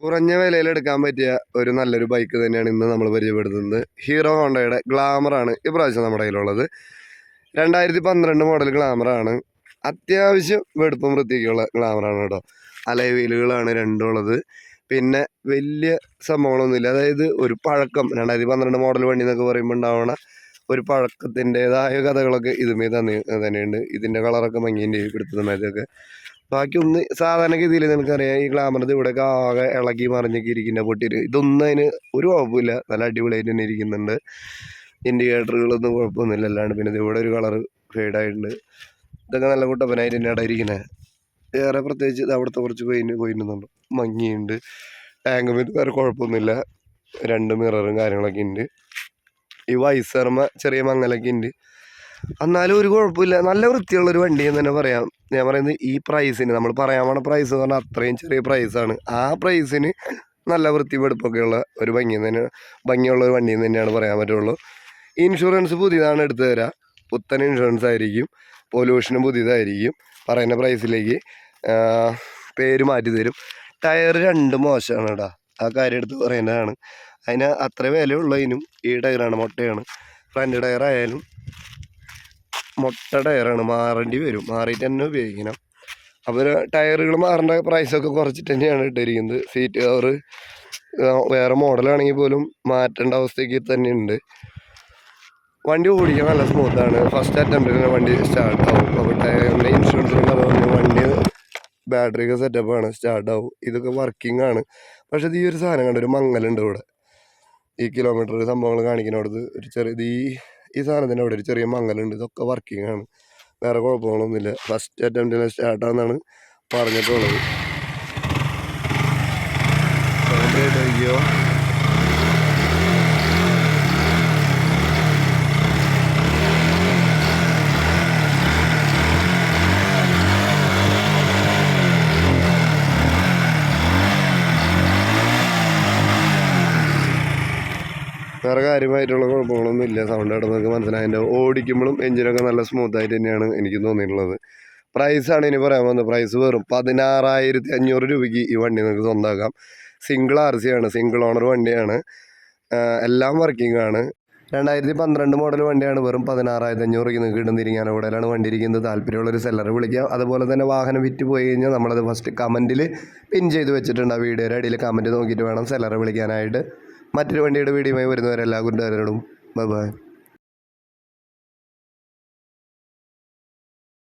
കുറഞ്ഞ വിലയിൽ എടുക്കാൻ പറ്റിയ ഒരു നല്ലൊരു ബൈക്ക് തന്നെയാണ് ഇന്ന് നമ്മൾ പരിചയപ്പെടുത്തുന്നത്. ഹീറോ ഹോണ്ടയുടെ ഗ്ലാമറാണ് ഇപ്രാവശ്യം നമ്മുടെ കയ്യിലുള്ളത്. രണ്ടായിരത്തി പന്ത്രണ്ട് മോഡൽ ഗ്ലാമറാണ് അത്യാവശ്യം വെടുപ്പും വൃത്തിയൊക്കെയുള്ള ഗ്ലാമറാണ് കേട്ടോ. അലൈ വീലുകളാണ് രണ്ടും ഉള്ളത്. പിന്നെ വലിയ സംഭവങ്ങളൊന്നുമില്ല. അതായത് ഒരു പഴക്കം രണ്ടായിരത്തി പന്ത്രണ്ട് മോഡൽ വണ്ടി എന്നൊക്കെ പറയുമ്പോൾ ഉണ്ടാവണ ഒരു പഴക്കത്തിന്റെതായ കഥകളൊക്കെ ഇതുമേ തന്നെ തന്നെയുണ്ട്. ഇതിന്റെ കളറൊക്കെ മങ്ങിന്റെ പിടുത്തമായതൊക്കെ ബാക്കി ഒന്ന് സാധാരണ സാധാരണഗതിയിൽ നിനക്കറിയാം ഈ ഗ്ലാമറത് ഇവിടെയൊക്കെ ആകെ ഇളകി മറിഞ്ഞൊക്കെ ഇരിക്കുന്ന പൊട്ടിയിട്ട് ഇതൊന്നും അതിന് ഒരു കുഴപ്പമില്ല. നല്ല അടിപൊളിയായിട്ട് തന്നെ ഇരിക്കുന്നുണ്ട്. ഇൻഡിക്കേറ്ററുകളൊന്നും കുഴപ്പമൊന്നുമില്ല. അല്ലാണ്ട് പിന്നെ ഇവിടെ ഒരു കളർ ഫെയ്ഡായിട്ടുണ്ട് ഇതൊക്കെ നല്ല കുട്ടപ്പനായിട്ട് തന്നെ ഇടയിരിക്കുന്നത് വേറെ പ്രത്യേകിച്ച് ഇത് അവിടുത്തെ കുറച്ച് പെയിന്റ് പോയിട്ടുന്നുണ്ട് മങ്ങിയുണ്ട്. ടാങ്ക് ഇത് വേറെ കുഴപ്പമൊന്നുമില്ല. രണ്ട് മിററും കാര്യങ്ങളൊക്കെ ഉണ്ട്. ഈ വൈസർമ ചെറിയ മങ്ങലൊക്കെ ഉണ്ട്. എന്നാലും ഒരു കുഴപ്പമില്ല. നല്ല വൃത്തിയുള്ളൊരു വണ്ടി എന്ന് തന്നെ പറയാം. ഞാൻ പറയുന്നത് ഈ പ്രൈസിന് നമ്മൾ പറയാൻ പോണ പ്രൈസ് എന്ന് പറഞ്ഞാൽ അത്രയും ചെറിയ പ്രൈസാണ് ആ പ്രൈസിന് നല്ല വൃത്തി വെടുപ്പൊക്കെയുള്ള ഒരു ഭംഗി തന്നെ ഭംഗിയുള്ള ഒരു വണ്ടിയെന്ന് തന്നെയാണ് പറയാൻ പറ്റുള്ളൂ. ഇൻഷുറൻസ് പുതിയതാണ് എടുത്തു തരാം. പുത്തൻ ഇൻഷുറൻസ് ആയിരിക്കും. പൊല്യൂഷനും പുതിയതായിരിക്കും. പറയുന്ന പ്രൈസിലേക്ക് പേര് മാറ്റി തരും. ടയർ രണ്ട് മോശമാണ് കേട്ടോ ആ കാര്യം എടുത്ത് പറയുന്നതാണ് അതിന് അത്ര വിലയുള്ളതിനും ഈ ടയറാണ് മുട്ടയാണ്. ഫ്രണ്ട് ടയർ ആയാലും മുട്ട ടയറാണ് മാറേണ്ടി വരും. മാറിയിട്ട് തന്നെ ഉപയോഗിക്കണം. അവർ ടയറുകൾ മാറേണ്ട പ്രൈസൊക്കെ കുറച്ചിട്ട് തന്നെയാണ് ഇട്ടിരിക്കുന്നത്. സീറ്റ് കവർ വേറെ മോഡലാണെങ്കിൽ പോലും മാറ്റേണ്ട അവസ്ഥയ്ക്ക് തന്നെയുണ്ട്. വണ്ടി ഓടിക്കാൻ നല്ല സ്മൂത്താണ് ഫസ്റ്റ് അറ്റംപ്റ്റിൽ വണ്ടി സ്റ്റാർട്ട് ആവും. അപ്പോൾ ടയറിന്റെ ഇൻഷുറൻസിനും പറഞ്ഞു വണ്ടി ബാറ്ററി ഒക്കെ സെറ്റപ്പാണ് സ്റ്റാർട്ട് ആവും. ഇതൊക്കെ വർക്കിംഗ് ആണ്. പക്ഷേ ഈ ഒരു സാധനം കണ്ട? ഒരു മങ്ങലുണ്ട് ഇവിടെ. ഈ കിലോമീറ്റർ സംഭവങ്ങൾ കാണിക്കുന്നിടത്ത് ഒരു ചെറിയ ഈ ഈ സാധനത്തിന്റെ അവിടെ ഒരു ചെറിയ മങ്ങലുണ്ട്. ഇതൊക്കെ വർക്കിംഗ് ആണ്. വേറെ കുഴപ്പങ്ങളൊന്നുമില്ല. ഫസ്റ്റ് അറ്റംപ്റ്റിൽ സ്റ്റാർട്ടാണെന്നാണ് പറഞ്ഞിട്ടുള്ളത്. അയ്യോ വേറെ കാര്യമായിട്ടുള്ള കുഴപ്പങ്ങളൊന്നും ഇല്ല. സൗണ്ട് ഇടന്നൊക്കെ മനസ്സിലായതിന്റെ ഓടിക്കുമ്പോഴും എഞ്ചിനൊക്കെ നല്ല സ്മൂത്തായിട്ട് തന്നെയാണ് എനിക്ക് തോന്നിയിട്ടുള്ളത്. പ്രൈസാണ് ഇനി പറയാൻ വന്നത്. പ്രൈസ് വെറും പതിനാറായിരത്തി അഞ്ഞൂറ് രൂപയ്ക്ക് ഈ വണ്ടി നിങ്ങൾക്ക് സ്വന്തമാക്കാം സിംഗിൾ ആർ സി ആണ്. സിംഗിൾ ഓണർ വണ്ടിയാണ്. എല്ലാം വർക്കിംഗ് ആണ്. രണ്ടായിരത്തി പന്ത്രണ്ട് മോഡൽ വണ്ടിയാണ്. വെറും പതിനാറായിരത്തി അഞ്ഞൂറ് രൂപയ്ക്ക് നിങ്ങൾക്ക് കിട്ടുന്നിരിക്കാനോ അവിടെയാണ് വണ്ടി ഇരിക്കുന്നത്. താല്പര്യമുള്ളൊരു സെല്ലറെ വിളിക്കാം. അതുപോലെ തന്നെ വാഹനം വിറ്റ് പോയി കഴിഞ്ഞാൽ നമ്മളത് ഫസ്റ്റ് കമന്റിൽ പിൻ ചെയ്ത് വെച്ചിട്ടുണ്ട് ആ വീഡിയോയുടെ അടിയിൽ. കമന്റ് നോക്കിയിട്ട് വേണം സെല്ലറെ വിളിക്കാനായിട്ട്. മറ്റൊരു വണ്ടിയുടെ വീഡിയോയുമായി വരുന്നവരെല്ലാ കൂട്ടുകാരോടും ബൈ ബൈ.